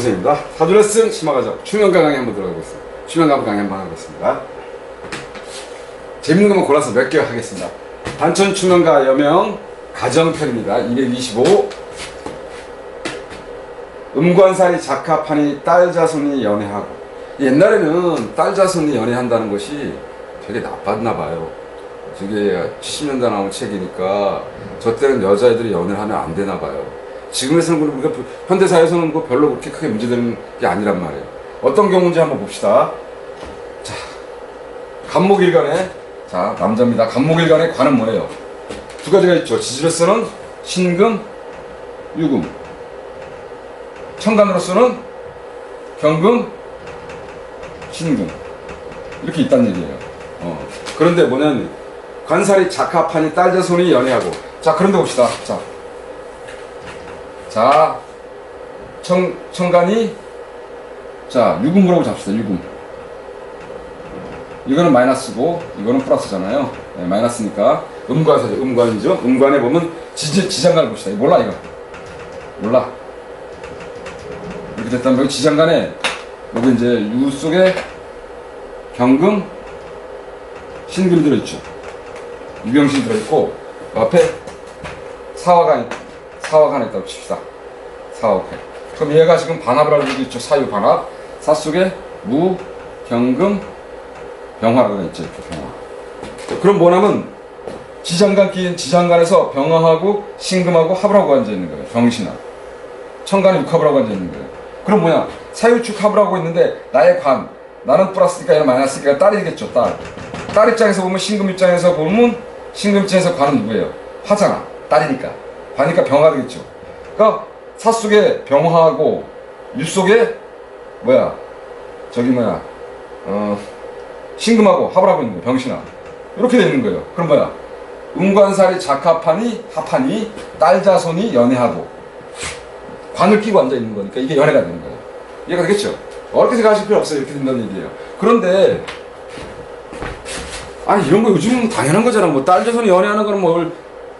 선생입니다. 사주레슨 심화가정 추명가 강의 한번 들어가겠습니다. 추명가 강의 한번 하겠습니다. 재밌는 것만 골라서 몇 개 하겠습니다. 단천 추명가 여명 가정편입니다. 225 음관살이 작합하니 딸 자손이 연애하고 옛날에는 딸 자손이 연애한다는 것이 되게 나빴나 봐요. 저게 70년대 나온 책이니까 저 때는 여자애들이 연애를 하면 안 되나 봐요. 지금에서는 우리가 현대사에서는 뭐 별로 그렇게 크게 문제되는 게 아니란 말이에요. 어떤 경우인지 한번 봅시다. 자, 간목일간에 자 남자입니다. 간목일간의 관은 뭐예요? 두 가지가 있죠. 지지로서는 신금, 유금. 청간으로서는 경금, 신금. 이렇게 있다는 얘기예요. 어. 그런데 뭐냐면 관살이 작합하니 딸 자손이 연애하고 자 그런데 봅시다. 자, 자, 청, 청간이, 자, 유금으로 잡시다, 유금. 이거는 마이너스고, 이거는 플러스잖아요. 네, 마이너스니까. 음관사죠, 음관이죠. 음관에 보면 지, 지장간을 봅시다. 몰라, 이거. 몰라. 이렇게 됐다면 여기 지장간에, 여기 이제 유 속에 경금, 신금 들어있죠. 유병신 들어있고, 그 앞에 사화가 있고, 4억 하나 있다고 칩시다. 4억 해. 그럼 얘가 지금 반합을 알고 있죠. 사유 반합. 사 속에 무, 경금, 병화가 있죠. 이렇게 병화. 그럼 뭐냐면 지장간 끼인 지장간에서 병화하고 신금하고 합을 하고 앉아 있는 거예요. 병신하. 천간에 육합을 하고 앉아 있는 거예요. 그럼 뭐냐? 사유축 합을 하고 있는데 나의 관, 나는 플러스니까 얘는 마이너스니까 딸이겠죠. 딸. 딸 입장에서 보면 신금 입장에서 보면 신금 입장에서 관은 누구예요? 화잖아. 딸이니까. 관이니까 병화 되겠죠. 그러니까 사 속에 병화하고 유 속에 뭐야? 저기 뭐야? 어 신금하고 합을 하고 있는 거예요. 병신아. 이렇게 돼 있는 거예요. 그럼 뭐야? 음관살이 작합하니 합하니 딸 자손이 연애하고 관을 끼고 앉아 있는 거니까 이게 연애가 되는 거예요. 이해가 되겠죠? 어렵게 생각하실 필요 없어요. 이렇게 된다는 얘기예요. 그런데 아니 이런 거 요즘은 당연한 거잖아. 뭐 딸 자손이 연애하는 거는 뭘,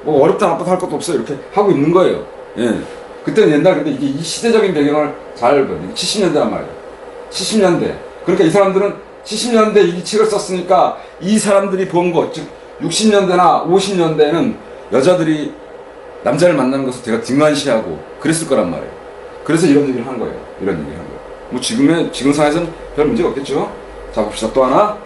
뭐 어렵다 나쁘다 할 것도 없어요. 이렇게 하고 있는 거예요. 예. 그때는 옛날 근데 이게 이 시대적인 배경을 잘 봐. 70년대란 말이에요. 70년대. 그러니까 이 사람들은 70년대 이 책을 썼으니까 이 사람들이 본 것, 즉 60년대나 50년대에는 여자들이 남자를 만나는 것을 제가 등한시하고 그랬을 거란 말이에요. 그래서 이런 얘기를 한 거예요. 이런 얘기를 한 거예요. 뭐 지금의 지금 상황에서는 별 문제가 없겠죠. 자 봅시다. 또 하나.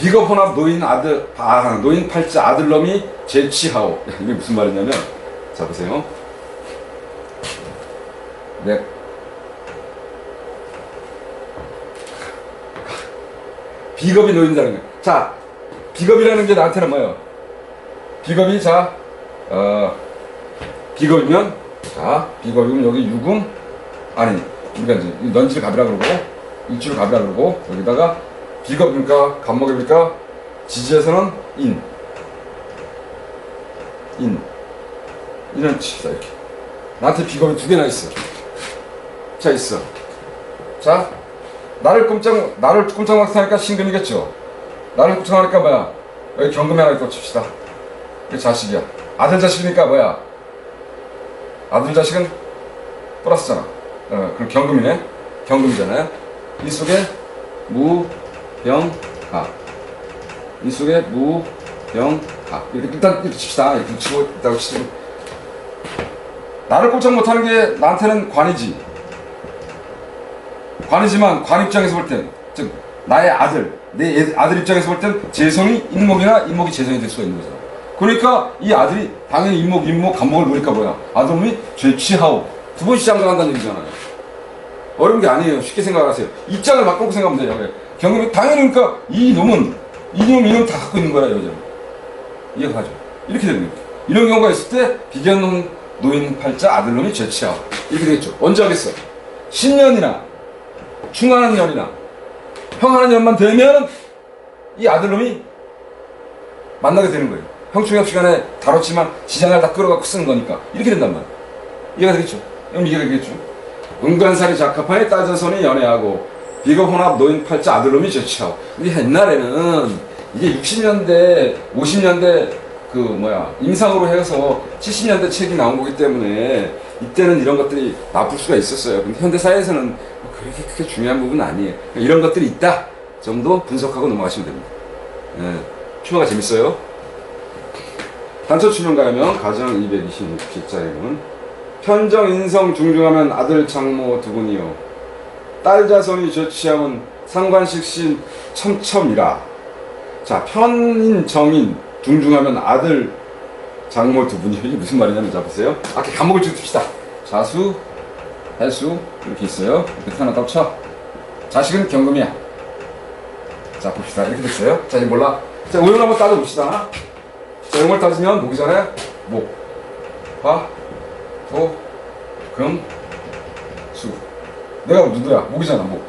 비겁 혼합 노인 아들 아 노인 팔자 아들놈이. 야, 이게 무슨 말이냐면 자 보세요. 네. 비겁이 노인다는 거예요. 자, 비겁이라는 게 나한테는 뭐예요? 비겁이 자, 어, 비겁이면 자, 비겁이면 여기 유금 아니 우리가 이제 이 넌지를 갑이라 그러고 일주를 갑이라 그러고 여기다가 비겁입니까? 갑목입니까? 지지에서는 인, 인, 인은 칩시다 이렇게. 나한테 비겁이 두 개나 있어. 자 있어. 자, 나를 꼼짝 나를 꼼짝막 하니까 신금이겠죠. 나를 꼼짝하니까 뭐야? 여기 경금이 하나 있고 칩시다. 이 자식이야. 아들 자식이니까 뭐야? 아들 자식은 플러스잖아. 어, 그럼 경금이네. 경금이잖아요. 이 속에 무, 병, 가. 이 속에 무, 병, 가. 이렇게 일단 이렇게 칩시다. 이렇게 치고 있다고 치고. 나를 꼼짝 못하는 게 나한테는 관이지. 관이지만 관 입장에서 볼 땐, 즉 나의 아들, 내 애- 아들 입장에서 볼 땐 재성이 인목이나 인목이 재성이 될 수가 있는 거잖아. 그러니까 이 아들이 당연히 인목, 인목, 간목을 보니까 뭐야? 아들놈이 죄취하오. 두 번씩 장가간다는 얘기잖아요. 어려운 게 아니에요. 쉽게 생각하세요. 입장을 바꾸고 생각하면 돼요. 왜? 경험이 당연히 그러니까 이 놈은 이놈 이놈 다 갖고 있는 거야 여자는. 이해가 가죠. 이렇게 되는 거예요. 이런 경우가 있을 때 비견 노인 팔자 아들놈이 죄취하오. 이렇게 되겠죠. 언제 하겠어? 10년이나 충하는 년이나 형하는 년만 되면 이 아들놈이 만나게 되는 거예요. 형충협 시간에 다뤘지만 지장을 다 끌어갖고 쓰는 거니까 이렇게 된단 말이에요. 이해가 되겠죠? 그럼 이해가 되겠죠? 은관살이 작합하에 따져서는 연애하고 비겁 혼합 노인 팔자 아들놈이 좋죠. 근데 옛날에는 이게 60년대, 50년대 그 뭐야 임상으로 해서 70년대 책이 나온 거기 때문에 이때는 이런 것들이 나쁠 수가 있었어요. 근데 현대 사회에서는 뭐 그렇게 크게 중요한 부분은 아니에요. 그러니까 이런 것들이 있다 정도 분석하고 넘어가시면 됩니다. 예, 추모가 재밌어요. 단체 추명 가면 가정 226필자에는 편정 인성 중중하면 아들 장모 두 분이요 딸 자손이 조치하면 상관식 신 첨첨이라. 자 편인 정인 중중하면 아들 장모 두 분이. 무슨 말이냐면 자 보세요. 아까 감목을 쭉 둡시다. 자수 해수 이렇게 있어요. 이렇게 하나 덮쳐. 자식은 경금이야. 자 봅시다. 이렇게 됐어요. 자 이제 몰라. 자 오열 한번 따져 봅시다. 자 용을 따지면 목이잖아요 목 화, 도, 금, 수 내가 누구야 목이잖아 목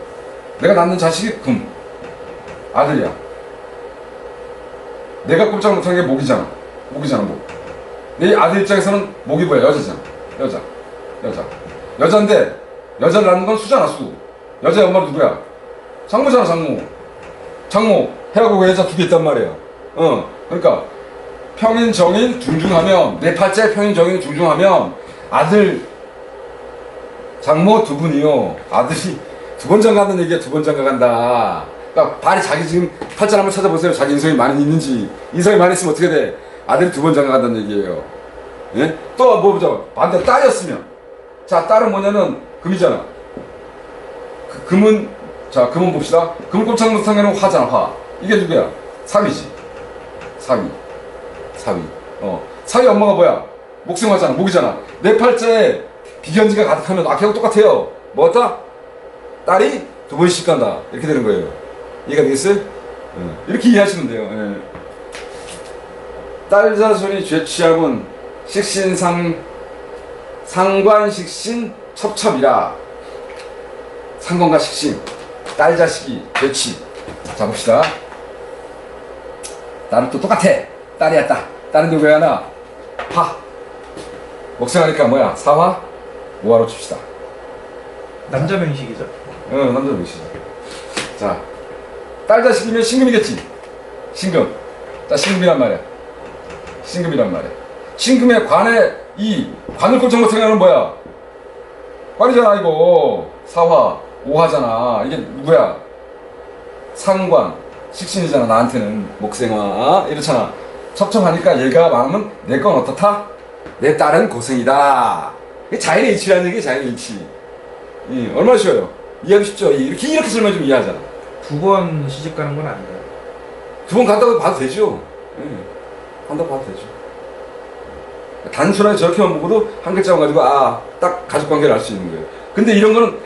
내가 낳는 자식이 금 아들이야 내가 꼼짝 못한 게 목이잖아. 목이잖아, 목. 내 아들 입장에서는 목이 뭐야? 여자잖아. 여자. 여자. 여자인데, 여자를 낳는 건 수잖아, 수. 여자의 엄마는 누구야? 장모잖아, 장모. 장모. 해하고 여자 두 개 있단 말이에요. 어. 그러니까, 평인, 정인, 중중하면, 내 팔자에 평인, 정인, 중중하면, 아들, 장모 두 분이요. 아들이 두 번 장가 간다는 얘기야, 두 번 장가 간다. 그러니까 발이 자기 지금 팔자 한번 찾아보세요. 자기 인성이 많이 있는지. 인성이 많이 있으면 어떻게 돼? 아들이 두 번 장가 간다는 얘기예요. 예? 또 뭐 보자. 반대 딸이었으면. 자, 딸은 뭐냐면 금이잖아. 그, 금은 자, 금은 봅시다. 금을 꼼짝 못한 게는 화잖아, 화. 이게 누구야? 사위지. 사위. 사위. 어. 사위 엄마가 뭐야? 목생화잖아. 목이잖아. 내 팔자에 비견지가 가득하면 아걔하고 똑같아요. 뭐였다? 딸이 두 번씩 간다. 이렇게 되는 거예요. 이해가 되겠어요? 예. 이렇게 이해하시면 돼요. 예. 딸 자손이 죄취함은 식신상 상관식신 첩첩이라 상관과 식신 딸 자식이 죄취 자 봅시다 딸은 또 똑같아 딸이었다 딸은 누구야 하나 화 목생하니까 뭐야 사화 오화로 칩시다 남자 명식이죠. 어, 남자 명시죠. 자, 딸 자식이면 신금이겠지. 신금. 자, 신금이란 말이야. 신금이란 말이야. 신금의 관에 이 관을 꼼짝 못하게 하는 뭐야? 관이잖아 이거. 사화, 오화잖아. 이게 누구야? 상관, 식신이잖아 나한테는 목생화 이렇잖아. 첩첩하니까 얘가 많으면 내 건 어떻다? 내 딸은 고생이다. 자연의 이치라는 얘기 자연의 이치. 예, 얼마나 쉬워요? 이해하기 쉽죠? 이렇게, 이렇게 설명해주면 이해하잖아. 두 번 시집 가는 건 아닌가요? 두번 간다고 봐도 되죠? 예, 간다고 봐도 되죠. 단순하게 저렇게만 보고도 한 글자만 가지고, 아, 딱 가족 관계를 알 수 있는 거예요. 근데 이런 거는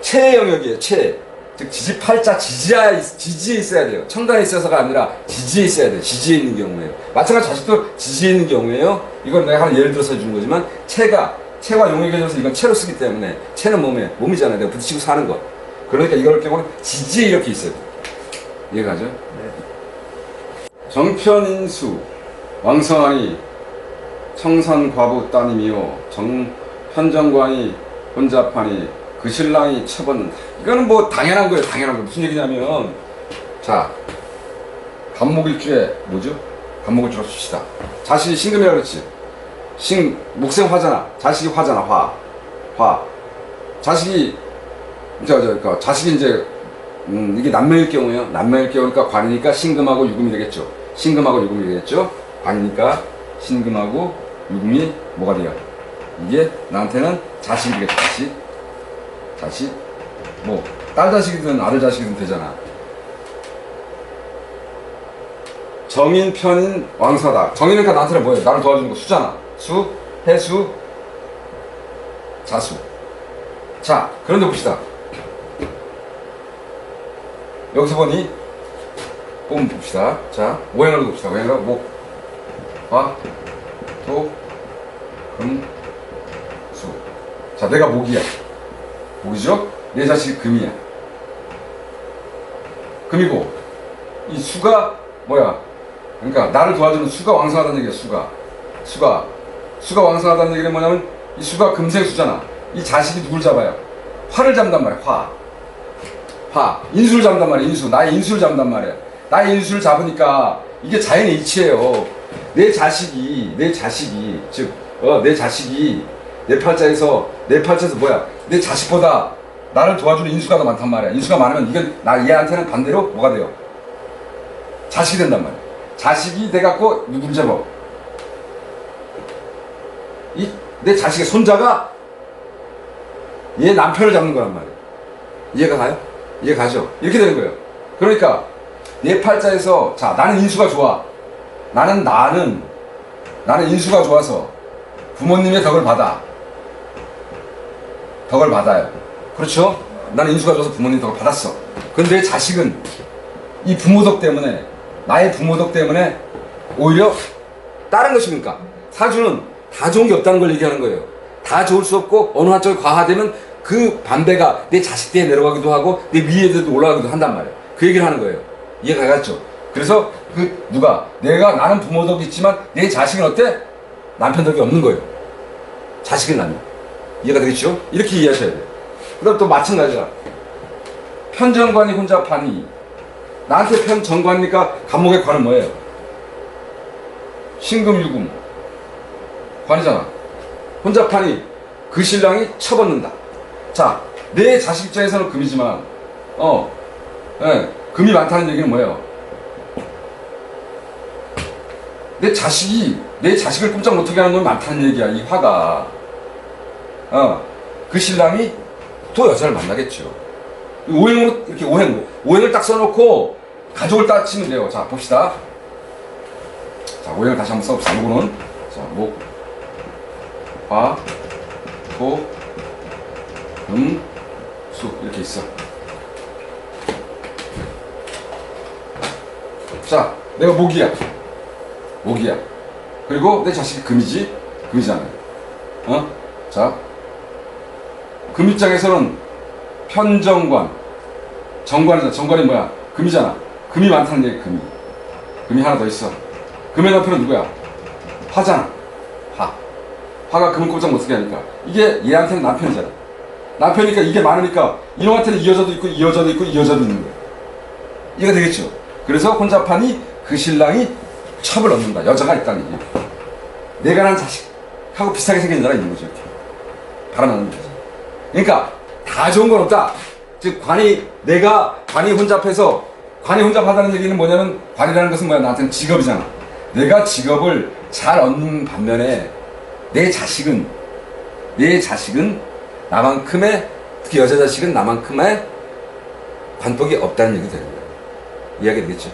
체의 영역이에요, 체. 즉, 지지팔자, 지지에, 지지에 있어야 돼요. 청단에 있어서가 아니라 지지에 있어야 돼요. 지지에 있는 경우에요. 마찬가지 자식도 지지에 있는 경우에요. 이건 내가 하나 예를 들어서 해준 거지만, 체가, 체와 용의 개념에서 이건 체로 쓰기 때문에, 체는 몸에, 몸이잖아요. 내가 부딪히고 사는 것. 그러니까 이럴 경우는 지지에 이렇게 있어야 돼요. 이해가죠? 네. 정편인수 왕성하니 청산과부 따님이요 정현정관이 혼잡하니 그 신랑이 쳐받는다 이거는 뭐 당연한 거예요 당연한 거 무슨 얘기냐면 자 간목일주에 뭐죠? 간목일주로 씁시다 자식이 신금이라 그랬지 신 목생 화잖아 자식이 화잖아 화화 자식이 저, 저, 그 자식이 이제 음, 이게 남매일 경우에요. 남매일 경우니까 관이니까 신금하고 유금이 되겠죠. 신금하고 유금이 되겠죠. 관이니까 신금하고 유금이 뭐가 돼요? 이게 나한테는 자식이 되겠죠. 자식. 자식. 뭐, 딸 자식이든 아들 자식이든 되잖아. 정인, 편인, 왕사다. 정인이니까 나한테는 뭐예요? 나를 도와주는 거 수잖아. 수, 해수, 자수. 자, 그런데 봅시다. 여기서 보니 꼼 봅시다. 자, 오행을 봅시다. 오행을 목, 화, 토, 금, 수. 자, 내가 목이야. 목이죠? 내 자식이 금이야. 금이고 이 수가 뭐야? 그러니까 나를 도와주는 수가 왕성하다는 얘기야. 수가, 수가, 수가 왕성하다는 얘기는 뭐냐면 이 수가 금생수잖아. 이 자식이 누굴 잡아요? 화를 잡는단 말이야. 화. 화, 인수를 잡는단 말이야, 인수. 나의 인수를 잡는단 말이야. 나의 인수를 잡으니까 이게 자연의 이치예요. 내 자식이 내 자식이 즉어내 자식이 내 팔자에서 내 팔자에서 뭐야? 내 자식보다 나를 도와주는 인수가 더 많단 말이야. 인수가 많으면 이건 나 얘한테는 반대로 뭐가 돼요? 자식이 된단 말이야. 자식이 돼갖고 누굴 잡아? 이내 자식의 손자가 얘 남편을 잡는 거란 말이야. 이해가 가요? 이해 가죠? 이렇게 되는 거예요. 그러니까 내 팔자에서 자 나는 인수가 좋아. 나는 나는 나는 인수가 좋아서 부모님의 덕을 받아 덕을 받아요 그렇죠? 나는 인수가 좋아서 부모님 덕을 받았어 근데 내 자식은 이 부모 덕 때문에 나의 부모 덕 때문에 오히려 다른 것입니까? 사주는 다 좋은 게 없다는 걸 얘기하는 거예요 다 좋을 수 없고 어느 한쪽이 과하되면 그 반대가 내 자식 때에 내려가기도 하고 내 위에도 올라가기도 한단 말이에요 그 얘기를 하는 거예요 이해가 갔죠? 그래서 그 누가 내가 나는 부모 덕이 있지만 내 자식은 어때? 남편 덕이 없는 거예요 자식을 낳는 이해가 되겠죠? 이렇게 이해하셔야 돼요. 그 다음 또 마찬가지야 편정관이 혼자 파니. 나한테 편정관이니까 감옥의 관은 뭐예요? 신금 유금. 관이잖아. 혼자 파니 그 신랑이 쳐받는다. 자 내 자식 입장에서는 금이지만 어 예, 금이 많다는 얘기는 뭐예요? 내 자식이 내 자식을 꼼짝 못하게 하는 놈이 많다는 얘기야 이 화가 어 그 신랑이 또 여자를 만나겠죠 오행으로 이렇게 오행 오행을 딱 써놓고 가족을 딱 치면 돼요 자 봅시다 자 오행을 다시 한번 써봅시다 요거는 자 목 화, 토, 금, 수 이렇게 있어 자 내가 목이야 목이야. 그리고 내 자식이 금이지? 금이잖아요. 어? 자. 금 입장에서는 편정관. 정관이잖아. 정관이 뭐야? 금이잖아. 금이 많다는 얘기, 금이. 금이 하나 더 있어. 금의 남편은 누구야? 화잖아. 화. 화가 금을 꼼짝 못하게 하니까. 이게 얘한테는 남편이잖아. 남편이니까 이게 많으니까 이놈한테는 이 여자도 있고 이 여자도 있고 이 여자도 있는 거야. 이해가 되겠죠? 그래서 혼자파니 그 신랑이 첩을 얻는다. 여자가 있다는 얘기. 내가 난 자식하고 비슷하게 생긴 여자가 있는 거죠. 이렇게. 바라는 거지. 그러니까 다 좋은 건 없다. 즉 관이 내가 관이 혼잡해서 관이 혼잡하다는 얘기는 뭐냐면 관이라는 것은 뭐야 나한테는 직업이잖아. 내가 직업을 잘 얻는 반면에 내 자식은 내 자식은 나만큼의 특히 여자 자식은 나만큼의 관복이 없다는 얘기 되는 거예요. 이해하게 되겠죠?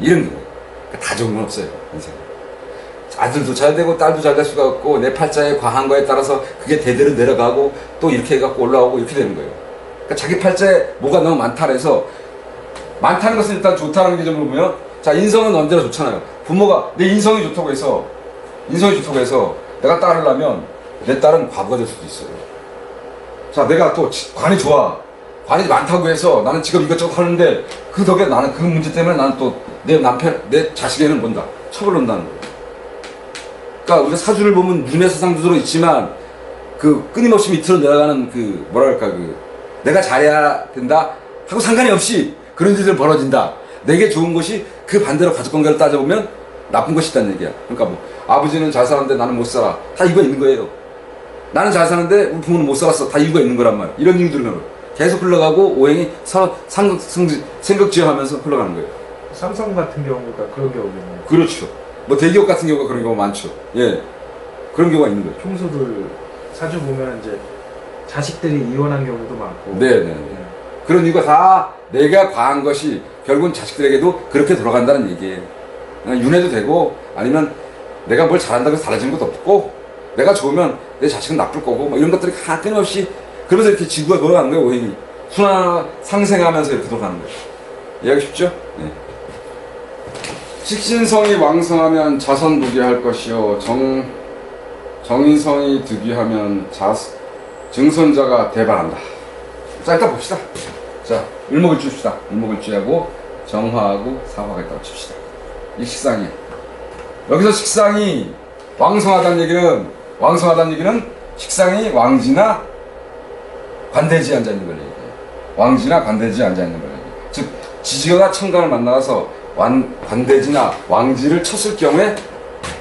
이런 거예요. 그러니까 다 좋은 건 없어요 인생. 아들도 잘 되고 딸도 잘 될 수가 없고 내 팔자에 과한 거에 따라서 그게 대대로 내려가고 또 이렇게 해갖고 올라오고 이렇게 되는 거예요. 그러니까 자기 팔자에 뭐가 너무 많다 그래서 많다는 것은 일단 좋다는 게좀 보면 자 인성은 언제나 좋잖아요. 부모가 내 인성이 좋다고 해서 인성이 좋다고 해서 내가 딸을 낳으면 내 딸은 과부가 될 수도 있어요. 자 내가 또 지- 관이 좋아 관이 많다고 해서 나는 지금 이것저것 하는데 그 덕에 나는 그 문제 때문에 나는 또 내 남편 내 자식에는 뭔다 척을 논다는 거예요. 그러니까 우리가 사주를 보면 세상도 들어 있지만 그 끊임없이 밑으로 내려가는 그 뭐랄까 그 내가 잘해야 된다 하고 상관이 없이 그런 일들 벌어진다. 내게 좋은 것이 그 반대로 가족 관계를 따져보면 나쁜 것이 있다는 얘기야. 그러니까 뭐 아버지는 잘 사는데 나는 못 살아. 다 이유가 있는 거예요. 나는 잘 사는데 우리 부모는 못 살았어. 다 이유가 있는 거란 말이야. 이런 이유들은 계속 흘러가고 오행이 서, 상극, 승지, 생각 지어하면서 흘러가는 거예요. 삼성 같은 경우가 그런 경우겠네요. 그렇죠. 뭐 대기업 같은 경우가 그런 경우가 많죠. 예. 그런 경우가 있는 거죠. 총수들 사주 보면 이제 자식들이 이혼한 경우도 많고. 네, 네, 네. 그런 이유가 다 내가 과한 것이 결국은 자식들에게도 그렇게 돌아간다는 얘기예요. 윤회도 되고 아니면 내가 뭘 잘한다고 해서 달라지는 것도 없고 내가 좋으면 내 자식은 나쁠 거고 뭐 이런 것들이 다 끊임없이 그러면서 이렇게 지구가 돌아가는 거예요 오행이 순환 상생하면서 이렇게 돌아가는 거예요 이해하기 쉽죠? 네. 식신성이 왕성하면 자선 부귀할 것이요 정 정인성이 득위하면 자 증선자가 대발한다. 자 일단 봅시다. 자 을목을주입시다. 을목을주하고 정화하고 사화가 있다고 칩시다. 이 식상이 여기서 식상이 왕성하다는 얘기는 왕성하다는 얘기는 식상이 왕지나 관대지에 앉아 있는 걸 얘기해요. 왕지나 관대지에 앉아 있는 걸 얘기해요. 즉 지지가 천간을 만나서 완, 관대지나 왕지를 쳤을 경우에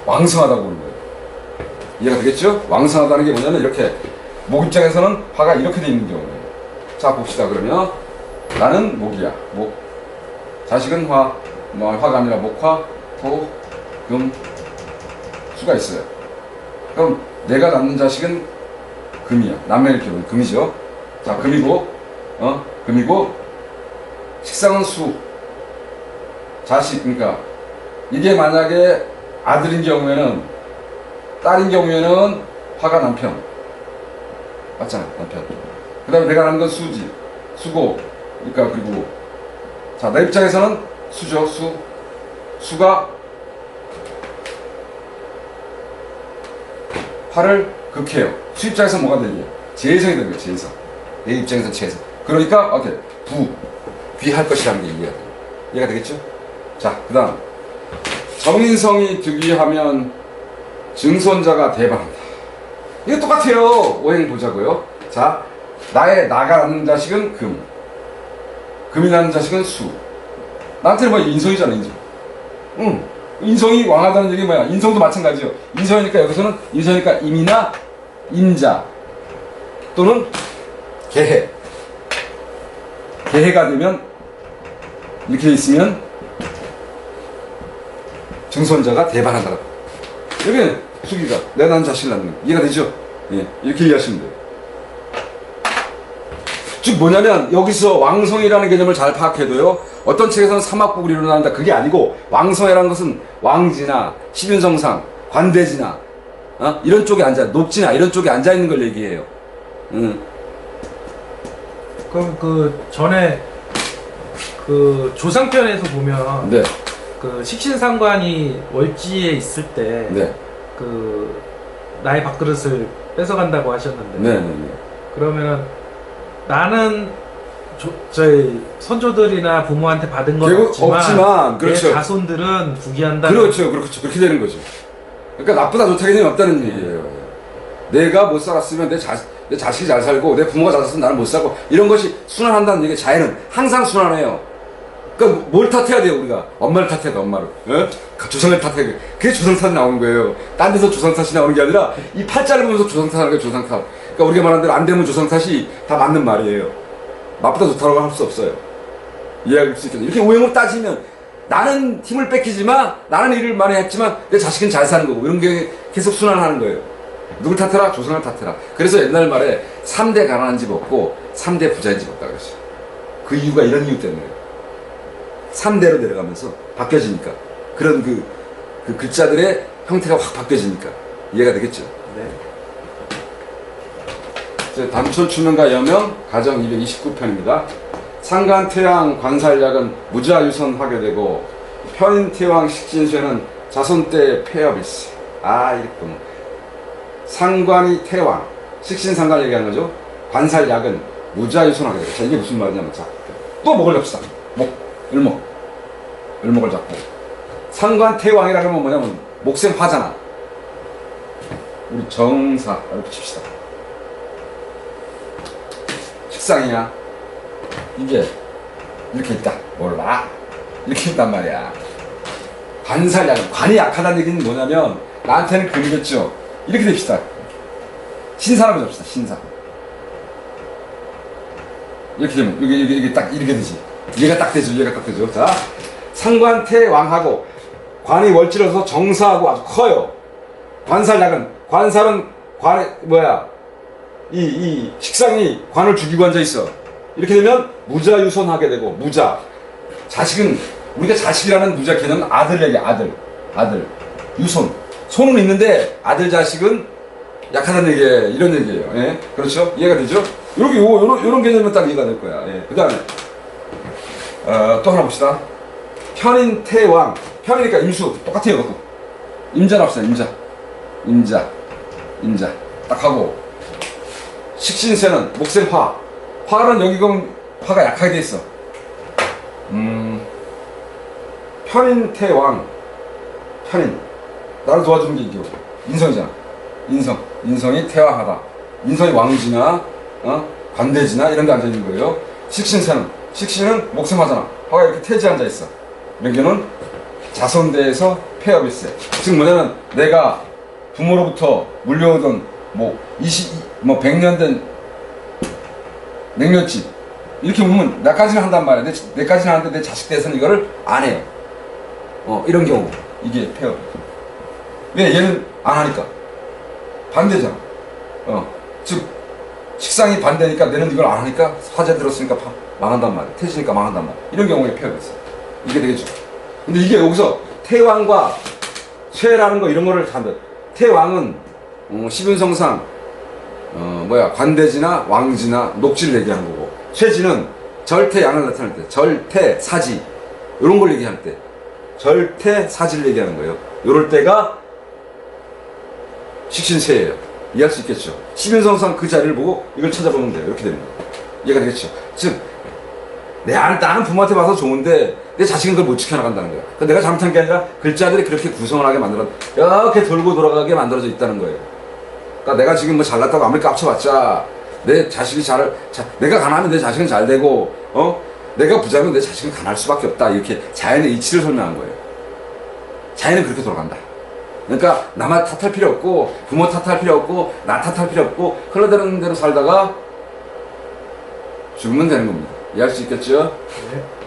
왕성하다고 보는 거예요. 이해가 되겠죠? 왕성하다는 게 뭐냐면 이렇게 목 입장에서는 화가 이렇게 돼 있는 경우예요. 자 봅시다 그러면 나는 목이야 목 자식은 화, 뭐 화가 아니라 목화, 토, 금, 수가 있어요. 그럼 내가 낳는 자식은 금이야. 남매일 경우는 금이죠. 자 금이고 어 금이고 식상은 수 자식 그러니까 이게 만약에 아들인 경우에는 딸인 경우에는 화가 남편. 맞잖아 남편. 그 다음에 내가 낳는 건 수지 수고. 그러니까 그리고 자 내 입장에서는 수죠 수. 수가 화를 극해요. 수 입장에서 뭐가 되게 재성이 되는 거예요 재성 내 입장에서 재성 그러니까 어때 부. 귀할 것이라는 게 이해가 돼요. 이해가 되겠죠 자 그 다음 정인성이 득위하면 증손자가 대반한다. 이거 똑같아요. 오행 보자고요. 자, 나의 나가 낳는 자식은 금. 금이 낳는 자식은 수. 나한테는 뭐 인성이잖아, 인성. 응. 인성이 왕하다는 얘기 뭐야? 인성도 마찬가지요. 인성이니까 여기서는 인성이니까 임이나 임자 또는 개해. 개해가 되면 이렇게 있으면 증손자가 대반한다. 여기 수기가 내가 낳은 자식을 낳는 거. 이해가 되죠? 예, 이렇게 이해하시면 돼요. 즉 뭐냐면 여기서 왕성이라는 개념을 잘 파악해도요. 어떤 책에서는 삼합국을 이루어낸다. 그게 아니고 왕성이라는 것은 왕지나 시륜성상, 관대지나 어? 이런 쪽에 앉아 녹지나 이런 쪽에 앉아 있는 걸 얘기해요. 음. 그럼 그 전에 그 조상편에서 보면 네, 그 식신상관이 월지에 있을 때 네, 그 나의 밥그릇을 뺏어간다고 하셨는데 네, 네, 네. 그러면은 나는 조, 저희 선조들이나 부모한테 받은 건 결국 없지만, 없지만, 그렇죠. 내 자손들은 부기한다. 그렇죠, 그렇죠. 그렇게 되는 거죠. 그러니까 나쁘다 좋다 개념이 없다는 얘기예요. 내가 못 살았으면 내, 자, 내 자식이 잘 살고 내 부모가 잘 살았으면 나는 못 살고 이런 것이 순환한다는 얘기 자연은 항상 순환해요. 그러니까 뭘 탓해야 돼요 우리가 엄마를 탓해야 돼 엄마를 어? 조상을 탓해야 돼 그게 조상 탓이 나오는 거예요 딴 데서 조상 탓이 나오는 게 아니라 이 팔자를 보면서 조상 탓 하는 게 조상 탓 그러니까 우리가 말한 대로 안 되면 조상 탓이 다 맞는 말이에요 나쁘다 좋다라고 할 수 없어요 이해할 수 있겠죠. 이렇게 오형을 따지면 나는 힘을 뺏기지만 나는 일을 많이 했지만 내 자식은 잘 사는 거고 이런 게 계속 순환하는 거예요. 누굴 탓해라? 조상을 탓해라. 그래서 옛날 말에 3대 가난한 집 없고 3대 부자인 집 없다 그랬어요. 그 이유가 이런 이유 때문에 3대로 내려가면서 바뀌어지니까 그런 그, 그 글자들의 형태가 확 바뀌어지니까 이해가 되겠죠. 네. 단촌 추명가 여명 가정 229편입니다. 상간 태양 관살약은 무자유선 하게 되고 편인 태왕 식진쇠는 자손 때 폐업일세. 아 이랬군. 상관이 태왕 식신상관 얘기하는 거죠. 관살약은 무자유선 하게 되고 자 이게 무슨 말이냐면 자또 목을 잡시다. 목 을목 을목을 잡고 상관 태왕이라는 건 뭐냐면 목생 화잖아. 우리 정사 이렇게 칩시다. 식상이야. 이게 이렇게 있다. 몰라. 이렇게 있단 말이야. 관살약. 관이 약하다는 얘기는 뭐냐면 나한테는 금이겠죠. 이렇게 됩시다. 신사라고 잡시다. 신사. 이렇게 되면 이게 이게 딱 이렇게 되지. 얘가 딱 되죠. 얘가 딱 되죠. 자, 상관태왕하고 관이 월지로서 정사하고 아주 커요. 관살약은 관살은 관의 뭐야 이, 이 식상이 관을 죽이고 앉아 있어. 이렇게 되면 무자유손하게 되고 무자. 자식은 우리가 자식이라는 무자 개념은 아들 얘기 아들 아들 유손 손은 있는데 아들 자식은 약하다는 얘기예요. 이런 얘기예요. 예? 그렇죠? 이해가 되죠? 이렇게 요 요런 개념은 딱 이해가 될 거야. 예. 그 다음에 어, 또 하나 봅시다. 편인 태왕 편이니까 임수 똑같아요. 그것도 임자로 합시다. 임자 임자 임자 딱 하고 식신세는 목생화. 화는 여기 그럼 화가 약하게 돼 있어. 음, 편인 태왕. 편인. 나를 도와주는 게 이겨. 인성이잖아. 인성. 인성이 태왕하다. 인성이 왕지나, 어? 관대지나 이런 데 앉아 있는 거예요. 식신세는. 식신은 목생화잖아. 화가 이렇게 태지 앉아 있어. 여기는 자손대에서 폐업일세. 즉 뭐냐면 내가 부모로부터 물려오던 뭐 20, 뭐 100년 된 냉면집 이렇게 보면 나까지는 한단 말이야. 내, 내까지는 하는데 내 자식 대해서는 이거를 안 해요. 어 이런 경우 이게 폐업. 왜 얘는 안 하니까 반대잖아. 어즉 식상이 반대니까 내는 이걸 안 하니까 화재 들었으니까 파- 망한단 말이야. 태지니까 망한단 말이야. 이런 경우에 폐업이 있어. 이게 되겠죠. 근데 이게 여기서 태왕과 쇠라는 거 이런 거를 다. 태왕은 어, 시분성상 어 뭐야 관대지나 왕지나 녹지를 얘기하는 거고 쇠지는 절태 양을 나타낼 때 절태 사지 이런 걸 얘기할 때 절태 사지를 얘기하는 거예요. 이럴 때가 식신세예요. 이해할 수 있겠죠. 시민성상 그 자리를 보고 이걸 찾아보면 돼요. 이렇게 거예요. 이해가 되겠죠. 즉, 내 안, 나는 부모한테 봐서 좋은데 내 자식은 그걸 못 지켜나간다는 거야. 그러니까 내가 잘못한 게 아니라 글자들이 그렇게 구성을 하게 만들어 이렇게 돌고 돌아가게 만들어져 있다는 거예요. 그러니까 내가 지금 뭐 잘났다고 아무리 깝쳐봤자 내 자식이 잘, 자, 내가 가난하면 내 자식은 잘 되고, 어? 내가 부자면 내 자식은 가난할 수밖에 없다. 이렇게 자연의 이치를 설명한 거예요. 자연은 그렇게 돌아간다. 그러니까 나만 탓할 필요 없고 부모 탓할 필요 없고 나 탓할 필요 없고 흘러다니는 대로 살다가 죽으면 되는 겁니다. 이해할 수 있겠죠? 네.